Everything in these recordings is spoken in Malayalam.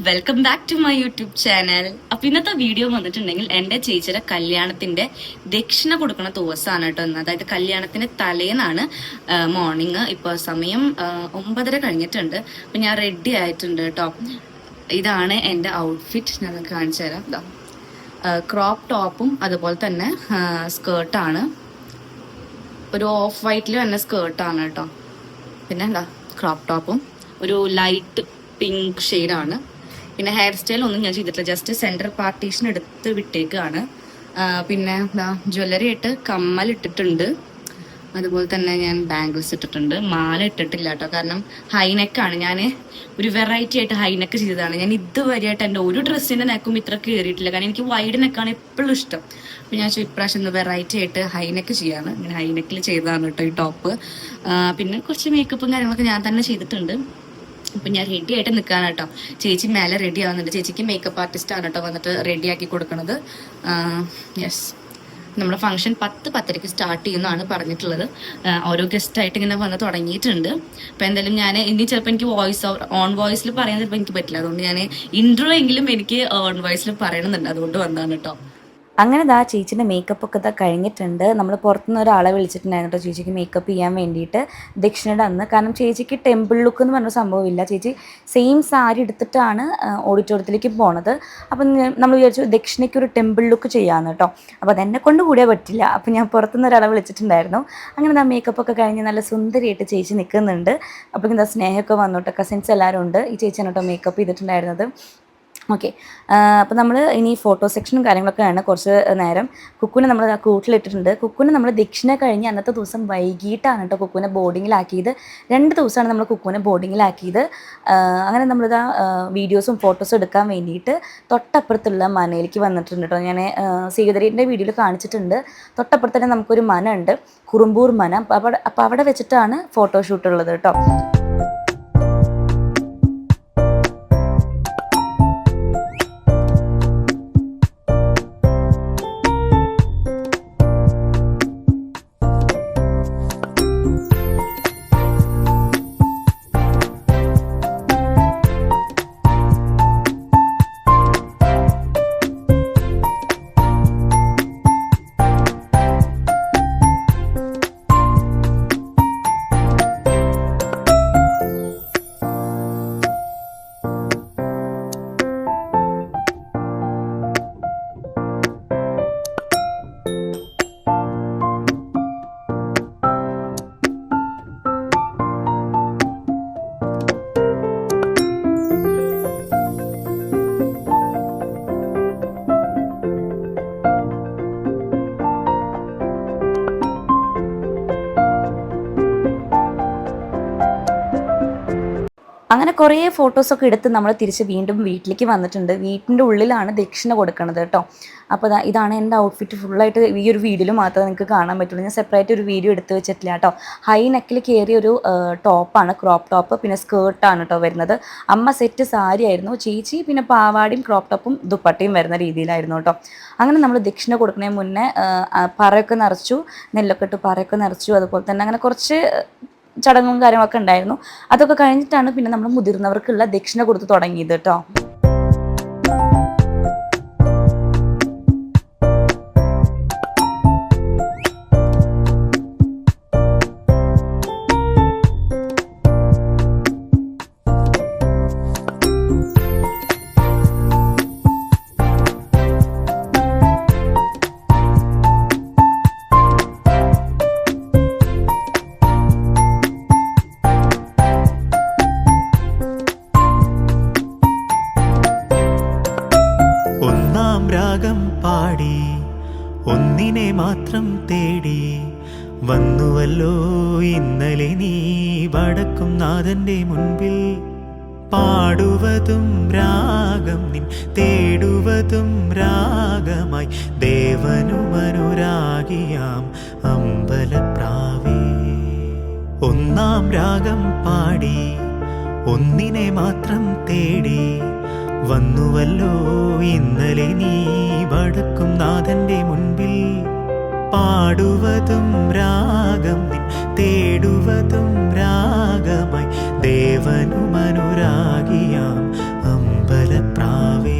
Welcome back to my YouTube channel അപ്പൊ ഇന്നത്തെ വീഡിയോ വന്നിട്ടുണ്ടെങ്കിൽ എന്റെ ചേച്ചിയുടെ കല്യാണത്തിന്റെ ദക്ഷിണ കൊടുക്കുന്ന ദിവസമാണ് കേട്ടോ ഇന്ന്. അതായത് കല്യാണത്തിന്റെ തലേന്നാണ് മോർണിംഗ് ഇപ്പൊ സമയം ഒമ്പതര കഴിഞ്ഞിട്ടുണ്ട്. അപ്പൊ ഞാൻ റെഡി ആയിട്ടുണ്ട് കേട്ടോ. ഇതാണ് എന്റെ ഔട്ട്ഫിറ്റ് ഞാൻ കാണിച്ചു തരാം. ക്രോപ്പ് ടോപ്പും അതുപോലെ തന്നെ സ്കേർട്ടാണ് ഒരു ഓഫ് വൈറ്റിൽ തന്നെ സ്കേർട്ടാണ് കേട്ടോ. പിന്നെ എന്താ ക്രോപ്പ് ടോപ്പും ഒരു ലൈറ്റ് പിങ്ക് ഷെയ്ഡാണ് പിന്നെ ഹെയർ സ്റ്റൈൽ ഒന്നും ഞാൻ ചെയ്തിട്ടില്ല. ജസ്റ്റ് സെന്റർ പാർട്ടീഷൻ എടുത്ത് വിട്ടേക്കാണ്. പിന്നെ എന്താ ജ്വല്ലറി ഇട്ട് കമ്മൽ ഇട്ടിട്ടുണ്ട്. അതുപോലെ തന്നെ ഞാൻ ബാംഗിൾസ് ഇട്ടിട്ടുണ്ട്. മാല ഇട്ടിട്ടില്ല കേട്ടോ. കാരണം ഹൈനെക്കാണ് ഞാൻ ഒരു വെറൈറ്റി ആയിട്ട് ഹൈനെക്ക് ചെയ്തതാണ്. ഞാൻ ഇതുവരെയായിട്ട് എന്റെ ഒരു ഡ്രസ്സിന്റെ നെക്കും ഇത്ര കയറിയിട്ടില്ല. കാരണം എനിക്ക് വൈഡ് നെക്കാണ് എപ്പോഴും ഇഷ്ടം. അപ്പോൾ ഞാൻ ഇപ്രാവശ്യം ഒന്ന് വെറൈറ്റി ആയിട്ട് ഹൈനെക്ക് ചെയ്യാണ്. ഇങ്ങനെ ഹൈനെക്കിൽ ചെയ്തതാണ് കേട്ടോ ഈ ടോപ്പ് പിന്നെ കുറച്ച് മേക്കപ്പും കാര്യങ്ങളൊക്കെ ഞാൻ തന്നെ ചെയ്തിട്ടുണ്ട്. അപ്പം ഞാൻ റെഡി ആയിട്ട് നിൽക്കാണ് കേട്ടോ. ചേച്ചി മേലെ റെഡി ആവുന്നുണ്ട്. ചേച്ചിക്ക് മേക്കപ്പ് ആർട്ടിസ്റ്റ് ആണ് കേട്ടോ വന്നിട്ട് റെഡി ആക്കി കൊടുക്കണത്. യെസ് നമ്മുടെ ഫംഗ്ഷൻ പത്ത് പത്തരയ്ക്ക് സ്റ്റാർട്ട് ചെയ്യുന്നതാണ് പറഞ്ഞിട്ടുള്ളത്. ഓരോ ഗസ്റ്റ് ആയിട്ട് ഇങ്ങനെ വന്ന് തുടങ്ങിയിട്ടുണ്ട്. അപ്പം എന്തായാലും ഞാൻ ഇനി ചിലപ്പോൾ എനിക്ക് വോയിസ് ഓവർ ഓൺ വോയിസിൽ പറയാൻ ചിലപ്പോൾ എനിക്ക് പറ്റില്ല. അതുകൊണ്ട് ഞാൻ ഇൻട്രോ എങ്കിലും എനിക്ക് ഓൺ വോയിസിൽ പറയണമെന്നുണ്ട് അതുകൊണ്ട് വന്നതാണ് കേട്ടോ. അങ്ങനെ ദാ ചേച്ചീന്റെ മേക്കപ്പ് ഒക്കെ ഇതാ കഴിഞ്ഞിട്ടുണ്ട്. നമ്മൾ പുറത്തുനിന്ന് ഒരാളെ വിളിച്ചിട്ടുണ്ടായിരുന്നു കേട്ടോ ചേച്ചിക്ക് മേക്കപ്പ് ചെയ്യാൻ വേണ്ടിയിട്ട് ദക്ഷിണയുടെ അന്ന്. കാരണം ചേച്ചിക്ക് ടെമ്പിൾ ലുക്ക് എന്ന് പറഞ്ഞ സംഭവമില്ല ചേച്ചി സെയിം സാരി എടുത്തിട്ടാണ് ഓഡിറ്റോറിയത്തിലേക്ക് പോണത്. അപ്പം നമ്മൾ വിചാരിച്ചു ദക്ഷിണയ്ക്ക് ഒരു ടെമ്പിൾ ലുക്ക് ചെയ്യാമെന്ന് കേട്ടോ അപ്പോൾ അതെന്നെ കൊണ്ട് കൂടിയേ പറ്റില്ല. അപ്പം ഞാൻ പുറത്തുനിന്ന് ഒരാളെ വിളിച്ചിട്ടുണ്ടായിരുന്നു. അങ്ങനെ ദാ മേക്കപ്പ് ഒക്കെ കഴിഞ്ഞ് നല്ല സുന്ദരിയായിട്ട് ചേച്ചി നിൽക്കുന്നുണ്ട്. അപ്പോൾ എന്താ സ്നേഹമൊക്കെ വന്നോട്ടെ. കസിൻസ് എല്ലാവരും ഉണ്ട് ഈ ചേച്ചിയാണ് കേട്ടോ മേക്കപ്പ് ചെയ്തിട്ടുണ്ടായിരുന്നത്. ഓക്കെ അപ്പോൾ നമ്മൾ ഇനി ഫോട്ടോ സെക്ഷനും കാര്യങ്ങളൊക്കെയാണ് കുറച്ച് നേരം കുക്കുനെ നമ്മൾ കൂട്ടിലിട്ടിട്ടുണ്ട്. കുക്കുനെ നമ്മൾ ദക്ഷിണ കഴിഞ്ഞ് അന്നത്തെ ദിവസം വൈകിട്ടാണ് കേട്ടോ കുക്കുനെ ബോർഡിങ്ങിലാക്കിയത് രണ്ട് ദിവസമാണ് നമ്മൾ കുക്കുനെ ബോർഡിങ്ങിലാക്കിയത് അങ്ങനെ അങ്ങനെ നമ്മളിതാ വീഡിയോസും ഫോട്ടോസും എടുക്കാൻ വേണ്ടിയിട്ട് തൊട്ടപ്പുറത്തുള്ള മനയിലേക്ക് വന്നിട്ടുണ്ട് കേട്ടോ ഞാൻ സീതരീന്റെ വീഡിയോയിൽ കാണിച്ചിട്ടുണ്ട്. തൊട്ടപ്പുറത്ത് തന്നെ നമുക്കൊരു മന ഉണ്ട് കുറുമ്പൂർ മന. അപ്പോൾ അവിടെ അപ്പോൾ അവിടെ വെച്ചിട്ടാണ് ഫോട്ടോഷൂട്ട് ഉള്ളത് കേട്ടോ അങ്ങനെ കുറേ ഫോട്ടോസൊക്കെ എടുത്ത് നമ്മൾ തിരിച്ച് വീണ്ടും വീട്ടിലേക്ക് വന്നിട്ടുണ്ട്. വീട്ടിന്റെ ഉള്ളിലാണ് ദക്ഷിണ കൊടുക്കുന്നത് കേട്ടോ. അപ്പോൾ ഇതാണ് എന്റെ ഔട്ട്ഫിറ്റ് ഫുള്ളായിട്ട് ഈ ഒരു വീഡിയോയിൽ മാത്രമേ നിങ്ങൾക്ക് കാണാൻ പറ്റുള്ളൂ. ഞാൻ സെപ്പറേറ്റ് ഒരു വീഡിയോ എടുത്ത് വെച്ചിട്ടില്ല കേട്ടോ. ഹൈ നെക്കിൽ കയറിയ ഒരു ടോപ്പാണ് ക്രോപ്പ് ടോപ്പ് പിന്നെ സ്കേർട്ടാണ് കേട്ടോ വരുന്നത്. അമ്മ സെറ്റ് സാരി ആയിരുന്നു. ചേച്ചി പിന്നെ പാവാടിയും ക്രോപ്പ് ടോപ്പും ദുപ്പട്ടയും വരുന്ന രീതിയിലായിരുന്നു കേട്ടോ. അങ്ങനെ നമ്മൾ ദക്ഷിണ കൊടുക്കുന്നതിന് മുന്നേ പറയൊക്കെ നിറച്ചു. നെല്ലൊക്കെ ഇട്ട് പറയൊക്കെ നിറച്ചു. അതുപോലെ തന്നെ അങ്ങനെ കുറച്ച് ചടങ്ങും കാര്യങ്ങളൊക്കെ ഉണ്ടായിരുന്നു. അതൊക്കെ കഴിഞ്ഞിട്ടാണ് പിന്നെ നമ്മൾ മുതിർന്നവർക്കുള്ള ദക്ഷിണ കൊടുത്ത് തുടങ്ങിയത് കേട്ടോ. ഇന്നലെ നീ വടക്കും നാഥന്റെ മുൻപിൽ പാടുവതും രാഗം നിൻ തേടുവതും രാഗമായി. ദേവനുമനുരാഗിയാം അമ്പലപ്രാവേ. ഒന്നാം രാഗം പാടി ഒന്നിനെ മാത്രം തേടി വന്നുവല്ലോ ഇന്നലെ നീ വടക്കും നാഥന്റെ മുൻപിൽ പാടുവതും നിൻ തേടുവതും രാഗമായി. ദേവനുമനുരാഗിയാം അമ്പലപ്രാവേ.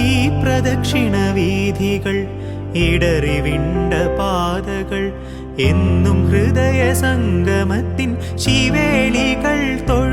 ഈ പ്രദക്ഷിണ വീഥികൾ ഇടറിവിണ്ട പാതകൾ എന്നും ഹൃദയ സംഗമത്തിൻ ശിവേളികൾ തൊഴിൽ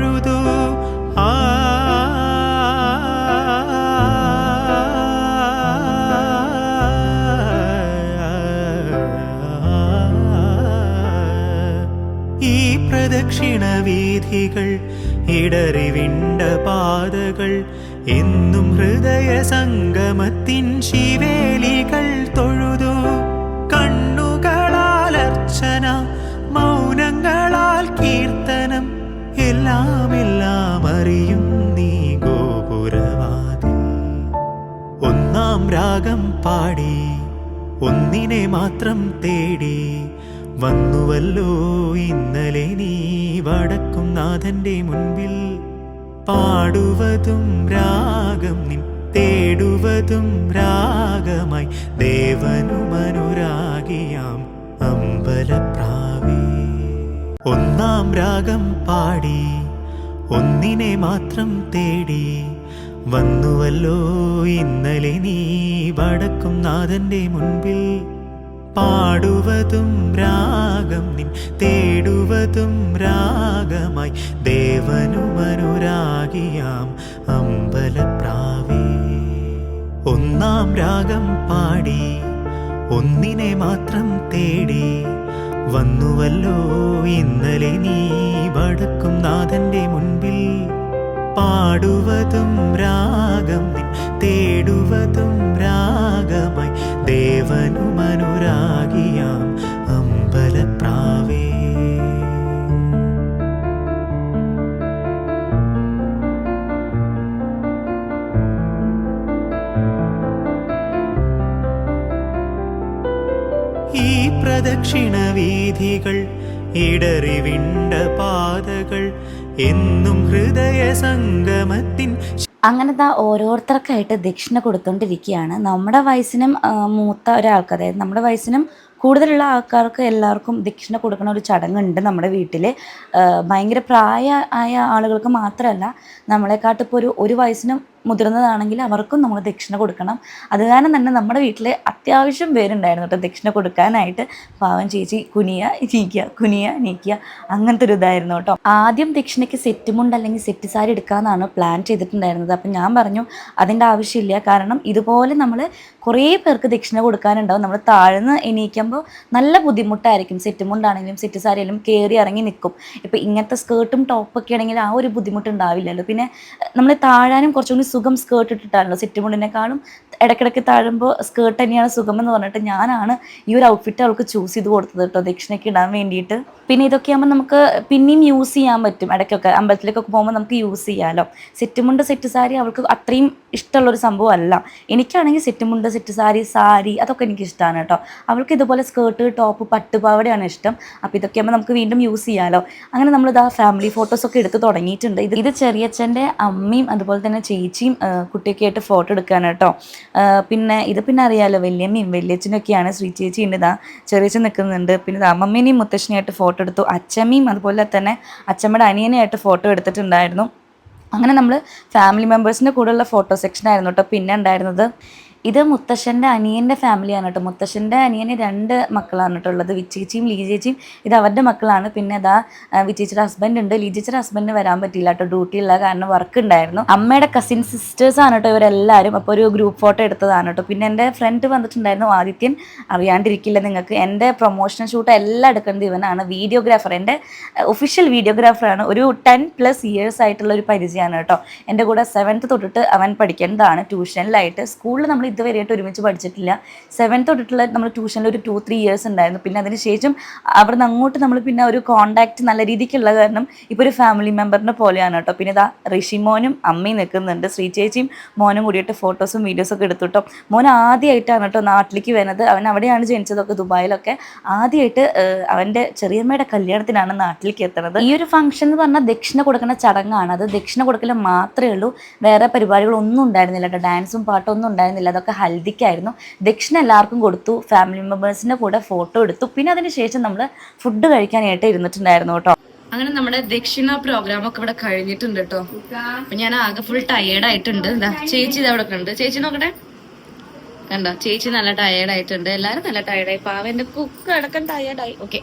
എന്നും ഹൃദയ സംഗമത്തിൻ ശിവേലികൾ തൊഴുതു. കണ്ണുകളാൽ അർച്ചന മൗനങ്ങളാൽ കീർത്തനം. എല്ലാം എല്ലാം അറിയും നീ ഗോപുരവാദി ഒന്നാം രാഗം പാടി ഒന്നിനെ മാത്രം തേടി. വന്നുവല്ലോ ഇന്നലെ നീ വടക്കും നാഥന്റെ മുൻപിൽ. പാടുവതും രാഗം നിൻ തേടുവതും രാഗമായി ദേവനുമനുരാഗിയാം അമ്പലപ്രാവേ. ഒന്നാം രാഗം പാടി ഒന്നിനെ മാത്രം തേടി. വന്നുവല്ലോ ഇന്നലെ നീ വടക്കും നാഥന്റെ മുൻപിൽ. പാടുവതും രാഗം നിൻ തേടുവതും രാഗമായി. ദേവനുമനുരാഗിയാം അമ്പലപ്രാവേ. ഒന്നാം രാഗം പാടി ഒന്നിനെ മാത്രം തേടി. വന്നുവല്ലോ ഇന്നലെ നീ വടക്കും നാഥന്റെ മുൻപിൽ. പാടുവതും രാഗം നിൻ തേടുവതും രാഗമായി. ദേവനുമനുരാഗിയാം അമ്പലപ്രാവേ. ഈ പ്രദക്ഷിണ വീഥികൾ ഇടറിവിണ്ട പാതകൾ എന്നും ഹൃദയ സംഗമത്തിൻ അങ്ങനെ ദാ ഓരോരുത്തർക്കായിട്ട് ദക്ഷിണ കൊടുത്തോണ്ടിരിക്കുകയാണ് നമ്മുടെ വയസ്സിനും മൂത്ത ഒരാൾക്ക് അതായത് നമ്മുടെ വയസ്സിനും കൂടുതലുള്ള ആൾക്കാർക്ക് എല്ലാവർക്കും ദക്ഷിണ കൊടുക്കുന്ന ഒരു ചടങ്ങുണ്ട് നമ്മുടെ വീട്ടിൽ ഭയങ്കര പ്രായ ആയ ആളുകൾക്ക് മാത്രമല്ല നമ്മളെക്കാട്ടിപ്പോൾ ഒരു ഒരു വയസ്സിനും മുതിർന്നതാണെങ്കിൽ അവർക്കും നമ്മൾ ദക്ഷിണ കൊടുക്കണം. അത് കാരണം തന്നെ നമ്മുടെ വീട്ടിൽ അത്യാവശ്യം പേരുണ്ടായിരുന്നു കേട്ടോ. ദക്ഷിണ കൊടുക്കാനായിട്ട് പാവം ചേച്ചി കുനിയ നീക്കുക കുനിയ നീക്കുക അങ്ങനത്തെ ഒരു ഇതായിരുന്നു കേട്ടോ. ആദ്യം ദക്ഷിണയ്ക്ക് സെറ്റ് മുണ്ട് അല്ലെങ്കിൽ സെറ്റ് സാരി എടുക്കാമെന്നാണ് പ്ലാൻ ചെയ്തിട്ടുണ്ടായിരുന്നത്. അപ്പം ഞാൻ പറഞ്ഞു അതിന്റെ ആവശ്യമില്ല. കാരണം ഇതുപോലെ നമ്മൾ കുറേ പേർക്ക് ദക്ഷിണ കൊടുക്കാനുണ്ടാവും. നമ്മൾ താഴ്ന്ന് എണീക്കുമ്പോൾ നല്ല ബുദ്ധിമുട്ടായിരിക്കും. സെറ്റ് മുണ്ടാണെങ്കിലും സെറ്റ് സാരിയിലും കയറി ഇറങ്ങി നിൽക്കും. ഇപ്പം ഇങ്ങനത്തെ സ്കേർട്ടും ടോപ്പൊക്കെ ആണെങ്കിൽ ആ ഒരു ബുദ്ധിമുട്ടുണ്ടാവില്ലല്ലോ പിന്നെ നമ്മൾ താഴാനും കുറച്ചും കൂടി സുഖം സ്കേർട്ട് ഇട്ടിട്ടാണല്ലോ സെറ്റ് കാണും. ഇടയ്ക്കിടയ്ക്ക് താഴുമ്പോൾ സ്കേർട്ട് തന്നെയാണ് സുഖം എന്ന് പറഞ്ഞിട്ട് ഞാനാണ് ഈ ഒരു ഔട്ട്ഫിറ്റ് അവൾക്ക് ചൂസ് ചെയ്ത് കൊടുത്തത് കേട്ടോ. ദക്ഷിണയ്ക്ക് ഇടാൻ വേണ്ടിയിട്ട്. പിന്നെ ഇതൊക്കെ ആകുമ്പോൾ നമുക്ക് പിന്നെയും യൂസ് ചെയ്യാൻ പറ്റും. ഇടയ്ക്കൊക്കെ അമ്പലത്തിലേക്കൊക്കെ പോകുമ്പോൾ നമുക്ക് യൂസ് ചെയ്യാമല്ലോ സെറ്റ് മുണ്ട് സെറ്റ് സാരി അവൾക്ക് അത്രയും ഇഷ്ടമുള്ളൊരു സംഭവം അല്ല എനിക്കാണെങ്കിൽ സെറ്റ് മുണ്ട് സെറ്റ് സാരി സാരി അതൊക്കെ എനിക്ക് ഇഷ്ടമാണ് കേട്ടോ. അവൾക്ക് ഇതുപോലെ സ്കേർട്ട് ടോപ്പ് പട്ടുപാവടയാണ് ഇഷ്ടം. അപ്പോൾ ഇതൊക്കെ ആകുമ്പോൾ നമുക്ക് വീണ്ടും യൂസ് ചെയ്യാമല്ലോ അങ്ങനെ നമ്മൾ ഇതാ ഫാമിലി ഫോട്ടോസൊക്കെ എടുത്ത് തുടങ്ങിയിട്ടുണ്ട്. ഇത് ഇത് ചെറിയച്ഛന്റെ അമ്മയും അതുപോലെ തന്നെ ചേച്ചിയും കുട്ടിയൊക്കെയായിട്ട് ഫോട്ടോ എടുക്കാനാണ് കേട്ടോ. പിന്നെ ഇത് പിന്നെ അറിയാലോ വല്യമ്മയും വലിയച്ഛനൊക്കെയാണ്. ശ്രീ ചേച്ചി ഉണ്ട് ഇതാ ചെറിയച്ഛൻ നിൽക്കുന്നുണ്ട്. പിന്നെ ഇത് അമ്മമ്മേനെയും മുത്തശ്ശനെയായിട്ട് ഫോട്ടോ എടുത്തു. അച്ഛമ്മയും അതുപോലെ തന്നെ അച്ഛമ്മയുടെ അനിയനെയായിട്ട് ഫോട്ടോ എടുത്തിട്ടുണ്ടായിരുന്നു. അങ്ങനെ നമ്മൾ ഫാമിലി മെമ്പേഴ്സിന്റെ കൂടെയുള്ള ഫോട്ടോ സെക്ഷൻ ആയിരുന്നു കേട്ടോ. പിന്നെ ഉണ്ടായിരുന്നത് ഇത് മുത്തശ്ശന്റെ അനിയന്റെ ഫാമിലിയാണ് കേട്ടോ. മുത്തശ്ശന്റെ അനിയന് രണ്ട് മക്കളാണ് കേട്ടോ ഉള്ളത്. വിച്ചേച്ചിയും ലീജേച്ചിയും ഇത് അവരുടെ മക്കളാണ്. പിന്നെ അതാ വിച്ചേച്ചിയുടെ ഹസ്ബൻഡ് ഉണ്ട്. ലീജേച്ചിയുടെ ഹസ്ബൻഡിന് വരാൻ പറ്റിയില്ല കേട്ടോ. ഡ്യൂട്ടി ഉള്ള കാരണം വർക്ക് ഉണ്ടായിരുന്നു. അമ്മയുടെ കസിൻ സിസ്റ്റേഴ്സ് ആണ് കേട്ടോ ഇവരെല്ലാവരും അപ്പോൾ ഒരു ഗ്രൂപ്പ് ഫോട്ടോ എടുത്തതാണ് കേട്ടോ. പിന്നെ എന്റെ ഫ്രണ്ട് വന്നിട്ടുണ്ടായിരുന്നു ആദിത്യൻ. അറിയാണ്ടിരിക്കില്ല നിങ്ങൾക്ക്. എന്റെ പ്രൊമോഷൻ ഷൂട്ട് എല്ലാം എടുക്കുന്നത് ഇവനാണ്. വീഡിയോഗ്രാഫർ എന്റെ ഒഫീഷ്യൽ വീഡിയോഗ്രാഫറാണ് ഒരു ടെൻ പ്ലസ് ഇയേഴ്സ് ആയിട്ടുള്ള ഒരു പരിചയമാണ് കേട്ടോ. എന്റെ കൂടെ സെവൻത്ത് തൊട്ടിട്ട് അവൻ പഠിക്കേണ്ടതാണ് ട്യൂഷനിലായിട്ട് സ്കൂളിൽ നമ്മൾ ഇതുവരെയായിട്ട് ഒരുമിച്ച് പഠിച്ചിട്ടില്ല. സെവൻത്ത് തൊട്ടിട്ടുള്ള നമ്മൾ ട്യൂഷനിൽ ഒരു ടു ത്രീ ഇയേഴ്സ് ഉണ്ടായിരുന്നു. പിന്നെ അതിനുശേഷം അവിടെ നിന്ന് അങ്ങോട്ട് നമ്മൾ പിന്നെ ഒരു കോണ്ടാക്ട് നല്ല രീതിക്കുള്ള കാരണം ഇപ്പോൾ ഒരു ഫാമിലി മെമ്പറിനെ പോലെയാണ് കേട്ടോ. പിന്നെ ഇതാ ഋഷിമോനും അമ്മയും നിൽക്കുന്നുണ്ട്. ശ്രീ ചേച്ചിയും മോനും കൂടിയിട്ട് ഫോട്ടോസും വീഡിയോസും ഒക്കെ എടുത്തു കേട്ടോ. മോൻ ആദ്യമായിട്ടാണ് കേട്ടോ നാട്ടിലേക്ക് വരുന്നത്. അവൻ അവിടെയാണ് ജനിച്ചതൊക്കെ ദുബായിലൊക്കെ. ആദ്യമായിട്ട് അവന്റെ ചെറിയമ്മയുടെ കല്യാണത്തിനാണ് നാട്ടിലേക്ക് എത്തുന്നത് ഈ ഒരു ഫംഗ്ഷൻ എന്ന് പറഞ്ഞാൽ ദക്ഷിണ കൊടുക്കുന്ന ചടങ്ങാണ്. അത് ദക്ഷിണ കൊടുക്കൽ മാത്രമേ ഉള്ളൂ. വേറെ പരിപാടികളൊന്നും ഉണ്ടായിരുന്നില്ല കേട്ടോ. ഡാൻസും പാട്ടൊന്നും ഉണ്ടായിരുന്നില്ല. അതൊക്കെ ഹൽദിക്കായിരുന്നു. ദക്ഷിണ എല്ലാവർക്കും കൊടുത്തു. ഫാമിലി മെമ്പേഴ്സിന്റെ കൂടെ ഫോട്ടോ എടുത്തു. പിന്നെ അതിന് ശേഷം നമ്മൾ ഫുഡ് കഴിക്കാനായിട്ട് ഇരുന്നിട്ടുണ്ടായിരുന്നു കേട്ടോ. അങ്ങനെ നമ്മുടെ ദക്ഷിണ പ്രോഗ്രാം ഒക്കെ ഇവിടെ കഴിഞ്ഞിട്ടുണ്ട് കേട്ടോ. അപ്പൊ ഞാൻ ആകെ ഫുൾ ടയേർഡ് ആയിട്ടുണ്ട്. എന്താ ചേച്ചി ഇത് അവിടെ ഉണ്ട് ചേച്ചി നോക്കട്ടെ. കണ്ടോ? ചേച്ചി നല്ല ടയേർഡ് ആയിട്ടുണ്ട്. എല്ലാരും നല്ല ടയേർഡായി പാവ എന്റെ കുക്ക് അടക്കം ടയേർഡായി ഓക്കെ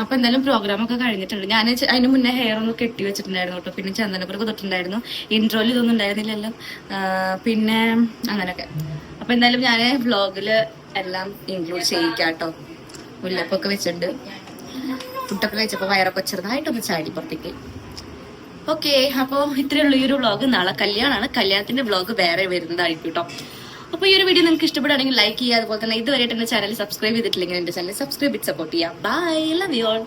അപ്പൊ എന്തായാലും പ്രോഗ്രാം ഒക്കെ കഴിഞ്ഞിട്ടുണ്ട്. ഞാൻ അതിന് മുന്നേ ഹെയർ ഒന്ന് കെട്ടി വെച്ചിട്ടുണ്ടായിരുന്നു കേട്ടോ. പിന്നെ ചന്ദനപ്പുറം തൊട്ടിട്ടുണ്ടായിരുന്നു. ഇൻട്രോയിൽ ഇതൊന്നും ഉണ്ടായിരുന്നില്ലല്ലോ. പിന്നെ അങ്ങനെയൊക്കെ അപ്പൊ എന്തായാലും ഞാൻ വ്ളോഗിൽ എല്ലാം ഇൻക്ലൂഡ് ചെയ്യിക്കാട്ടോ മുല്ലപ്പൊക്കെ വെച്ചിട്ടുണ്ട്. ഫുഡൊക്കെ കഴിച്ചപ്പോ വയറൊക്കെ ചെറുതായിട്ടൊന്ന് ചാടി പുറത്തേക്ക്. ഓക്കെ അപ്പോ ഇത്രയുള്ള ഈ ഒരു വ്ളോഗ് നാളെ കല്യാണമാണ് കല്യാണത്തിന്റെ വ്ളോഗ് വേറെ വരുന്നതായിരിക്കും കേട്ടോ. അപ്പൊ ഈ ഒരു വീഡിയോ നിങ്ങൾക്ക് ഇഷ്ടപ്പെടുകയാണെങ്കിൽ ലൈക്ക് ചെയ്യുക. അതുപോലെ തന്നെ ഇതുവരെയായിട്ട് എന്റെ ചാനൽ സബ്സ്ക്രൈബ് ചെയ്തിട്ടില്ലെങ്കിൽ എന്റെ ചാനൽ സബ്സ്ക്രൈബ് ചെയ്ത് സപ്പോർട്ട് ചെയ്യാം. Bye love you all